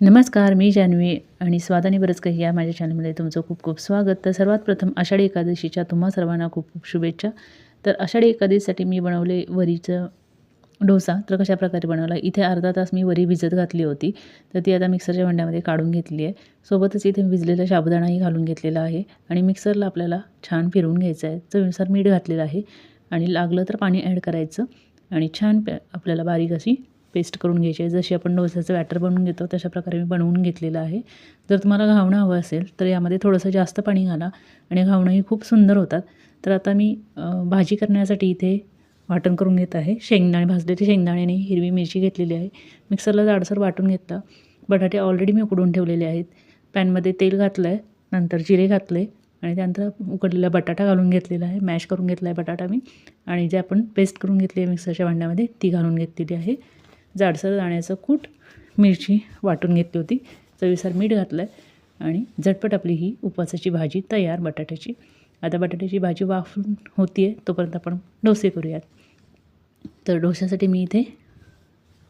नमस्कार मी जान्हवी आणि स्वादाने बरंच काही या माझ्या चॅनलमध्ये तुमचं खूप खूप स्वागत. तर सर्वात प्रथम आषाढी एकादशीच्या तुम्हा सर्वांना खूप खूप शुभेच्छा. तर आषाढी एकादशीसाठी मी बनवले वरीचं डोसा. तर कशा प्रकारे बनवला? इथे अर्धा तास मी वरी भिजत घातली होती. तर ती आता मिक्सरच्या भांड्यामध्ये काढून घेतली आहे. सोबतच इथे भिजलेला साबुदाणाही घालून घेतलेला आहे. आणि मिक्सरला आपल्याला छान फिरवून घ्यायचं आहे. चवीनुसार मीठ घातलेलं आहे. आणि लागलं तर पाणी ॲड करायचं. आणि छान आपल्याला बारीक अशी पेस्ट करून घ्यायची. आहे जशी आपण डोस्याचं बॅटर बनवून घेतो तशा प्रकारे मी बनवून घेतलेलं आहे. जर तुम्हाला घावणं हवं असेल तर यामध्ये थोडंसं जास्त पाणी घाला आणि घावणंही खूप सुंदर होतात. तर आता मी भाजी करण्यासाठी इथे वाटण करून घेत आहे. शेंगदाणे भाजलेले शेंगदाण्याने हिरवी मिरची घेतलेली आहे. मिक्सरला जाडसर वाटून घेतला. बटाटे ऑलरेडी मी उकडून ठेवलेले आहेत. पॅनमध्ये तेल घातलं आहे नंतर जिरे घातले आणि त्यानंतर उकडलेला बटाटा घालून घेतलेला आहे. मॅश करून घेतला आहे बटाटा मी. आणि जे आपण पेस्ट करून घेतली आहे मिक्सरच्या भांड्यामध्ये ती घालून घेतलेली आहे. जाडसर दाण्याचं कूट मिरची वाटून घेतली होती. चवीनुसार मीठ घातलं आहे आणि झटपट आपली ही उपवासाची भाजी तयार. बटाट्याची. आता बटाट्याची भाजी वाफून होती आहे तोपर्यंत आपण डोसे करूयात. तर डोश्यासाठी मी इथे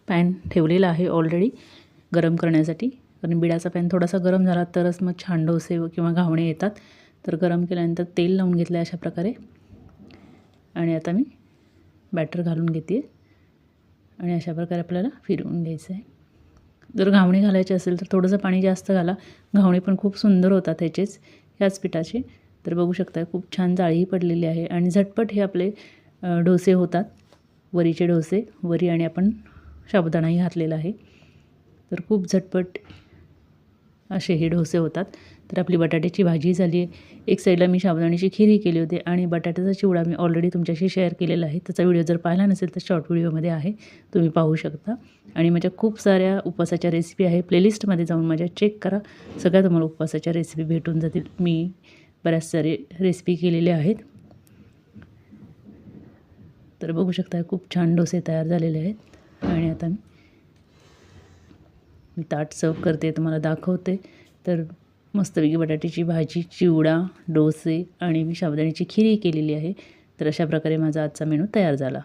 पॅन ठेवलेला आहे ऑलरेडी गरम करण्यासाठी. कारण बिडाचा पॅन थोडासा गरम झाला तरच मग छान डोसे किंवा घावणे येतात. तर गरम केल्यानंतर तेल लावून घेतलं आहे अशा प्रकारे. आणि आता मी बॅटर घालून घेते आणि अशा प्रकारे आपल्याला फिरवून घ्यायचं आहे. जर घावणे घालायचे असेल तर थोडंसं पाणी जास्त घाला. घावणे पण खूप सुंदर होतात ह्याचेच ह्याच पिठाचे. तर बघू शकता खूप छान जाळीही पडलेली आहे. आणि झटपट हे आपले डोसे होतात. वरीचे डोसे वरी आणि आपण साबुदाणाही घातलेला आहे. तर खूप झटपट असे हे डोसे होतात. तर आपली बटाट्याची भाजी झाली आहे. एक साईडला मी शाबदाण्याची खीरही केली होती आणि बटाट्याचा चिवडा मी ऑलरेडी तुमच्याशी शेअर केलेला आहे. त्याचा व्हिडिओ जर पाहिला नसेल तर शॉर्ट व्हिडिओमध्ये आहे. तुम्ही पाहू शकता. आणि माझ्या खूप साऱ्या उपवासाच्या रेसिपी आहे. प्लेलिस्टमध्ये जाऊन माझ्या चेक करा. सगळ्या तुम्हाला उपवासाच्या रेसिपी भेटून जातील. मी बऱ्याच सारे रेसिपी केलेल्या आहेत. तर बघू शकता खूप छान डोसे तयार झालेले आहेत. आणि आता मी ताट सर्व करते तुम्हाला दाखवते. तर मस्तपैकी बटाट्याची भाजी चिवडा डोसे आणि मी साबुदाण्याची खिरी केलेली आहे. तर अशा प्रकारे माझा आजचा मेनू तयार झाला.